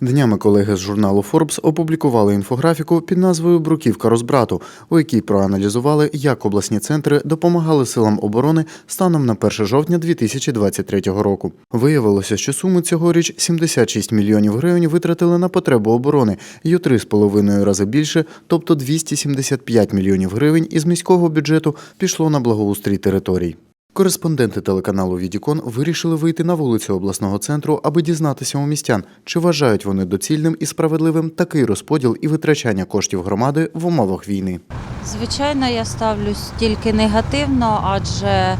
Днями колеги з журналу Forbes опублікували інфографіку під назвою Бруківка розбрату, у якій проаналізували, як обласні центри допомагали силам оборони станом на 1 жовтня 2023 року. Виявилося, що суми цьогоріч 76 мільйонів гривень витратили на потребу оборони і у 3,5 рази більше, тобто 275 мільйонів гривень із міського бюджету пішло на благоустрій територій. Кореспонденти телеканалу Відікон вирішили вийти на вулицю обласного центру, аби дізнатися у містян, чи вважають вони доцільним і справедливим такий розподіл і витрачання коштів громади в умовах війни. Звичайно, я ставлюсь тільки негативно, адже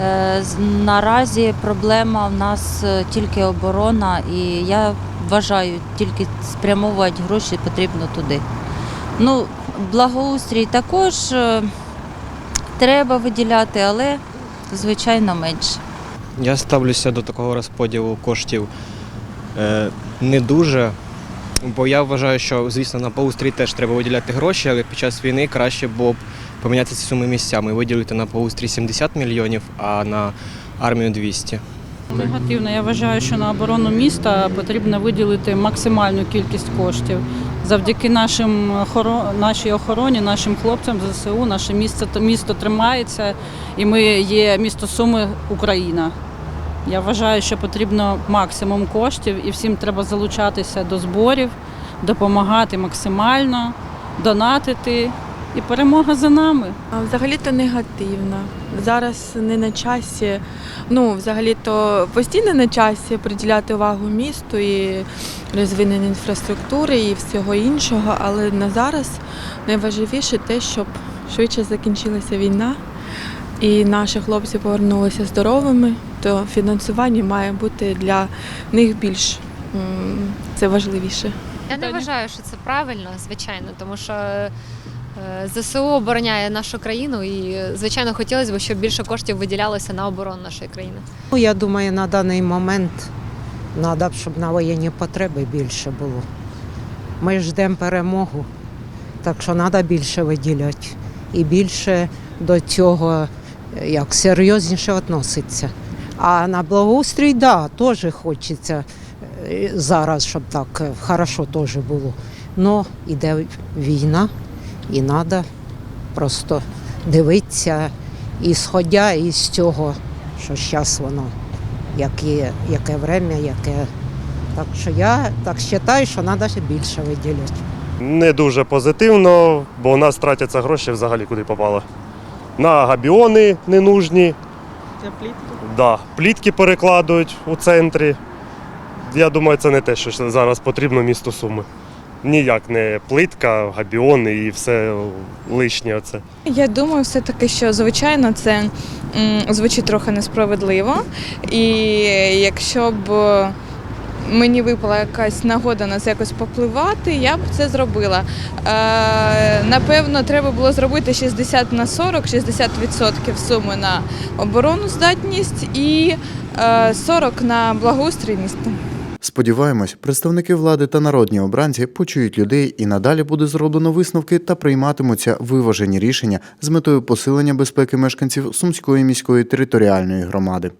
е, наразі проблема в нас е, тільки оборона, і я вважаю, тільки спрямовувати гроші потрібно туди. Ну, благоустрій також е, треба виділяти, але звичайно менше. Я ставлюся до такого розподілу коштів е, не дуже, бо я вважаю, що, звісно, на полустрій теж треба виділяти гроші, але під час війни краще було б поміняти ці суми місцями, виділити на полустрій 70 мільйонів, а на армію 200. Негативно. Я вважаю, що на оборону міста потрібно виділити максимальну кількість коштів. Завдяки нашим нашій охороні, нашим хлопцям ЗСУ, наше місто, місто тримається, і ми є місто Суми Україна. Я вважаю, що потрібно максимум коштів, і всім треба залучатися до зборів, допомагати максимально, донатити. І перемога за нами. А Взагалі-то негативно. Зараз не на часі. Ну, взагалі-то постійно на часі приділяти увагу місту і розвиненню інфраструктури і всього іншого. Але на зараз найважливіше те, щоб швидше закінчилася війна і наші хлопці повернулися здоровими, то фінансування має бути для них більш це важливіше. Я не вважаю, що це правильно, звичайно, тому що ЗСУ обороняє нашу країну, і е, звичайно хотілося б, щоб більше коштів виділялося на оборону нашої країни. Ну, я думаю, на даний момент треба, щоб на воєнні потреби більше було. Ми ждемо перемогу, так що треба більше виділяти. І більше до цього е, як серйозніше відноситься. А на благоустрій, да, теж хочеться е, зараз, щоб так е, хорошо теж було. Но іде війна, і треба просто дивитися, і сходя із цього, що зараз воно яке, яке время, яке. Так що я так вважаю, що треба ще більше виділяти. Не дуже позитивно, бо у нас тратяться гроші взагалі куди попало. На габіони ненужні. Да, плітки перекладують у центрі. Я думаю, це не те, що зараз потрібно місту Суми. Ніяк не плитка, габіони і все лишнє. Оце. Я думаю, все-таки, що звичайно це звучить трохи несправедливо. І якщо б е, мені випала якась нагода на це якось попливати, я б це зробила. Е, напевно, треба було зробити 60 на 40, 60% суми на оборонну здатність і е, 40 на благоустрій міста. Сподіваємось, представники влади та народні обранці почують людей і надалі буде зроблено висновки та прийматимуться виважені рішення з метою посилення безпеки мешканців Сумської міської територіальної громади.